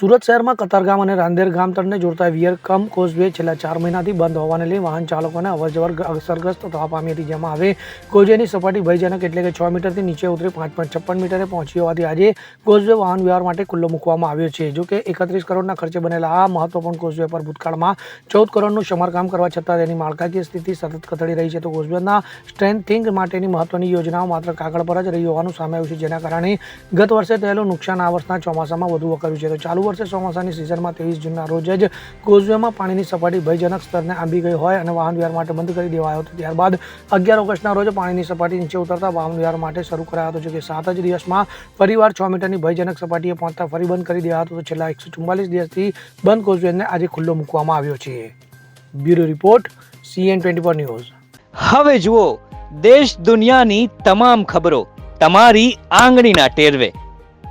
સુરત શહેરમાં કતારગામ અને રાંદેર ગામ તળને જોડતા વિયર કમ કોઝવે છેલ્લા ચાર મહિનાથી બંધ હોવાને લઈ વાહન ચાલકોને અવરજવર અસરગ્રસ્ત થવા પામી હતી, જેમાં હવે કોઝવેની સપાટી ભયજનક એટલે કે છ મીટરથી નીચે ઉતરી પાંચ પોઈન્ટ છપ્પન મીટરે પહોંચી હોવાથી આજે કોઝવે વાહન વ્યવહાર માટે ખુલ્લો મૂકવામાં આવ્યો છે. જો કે એકત્રીસ કરોડના ખર્ચે બનેલા આ મહત્વપૂર્ણ કોઝવે પર ભૂતકાળમાં ચૌદ કરોડનું સમારકામ કરવા છતાં તેની માળખાકીય સ્થિતિ સતત કથળી રહી છે. તો કોઝવેના સ્ટ્રેન્થિંગ માટેની મહત્વની યોજનાઓ માત્ર કાગળ પર જ રહી હોવાનું સામે આવ્યું છે, જેના કારણે ગત વર્ષે થયેલું નુકસાન આ વર્ષના ચોમાસામાં વધુ વકર્યું છે. તો ચાલુ વર્ષે ચોમાસાની સિઝનમાં ત્રેવીસ જૂનના રોજ જ કોઝવેમાં પાણીની સપાટી ભયજનક સ્તરને આંબી ગઈ હોય અને વાહન વ્યવહાર માટે બંધ કરી દેવાયો હતો. ત્યારબાદ અગિયાર ઓગસ્ટના રોજ પાણીની સપાટી નીચે ઉતરતા વાહન વ્યવહાર માટે શરૂ કરાયો હતો, જોકે સાત જ દિવસમાં ફરીવાર છ મીટરની ભયજનક સપાટીએ પહોંચતા ફરી બંધ કરી દેવાયો હતો. છેલ્લા એકસો ચુમ્માલીસ દિવસથી બંધ કોઝવેને આજે ખુલ્લો મૂકવામાં આવ્યો છે. Bureau report, CN twenty four news. હવે જુઓ, દેશ દુનિયાની તમામ ખબરો તમારી આંગળીના ટેરવે.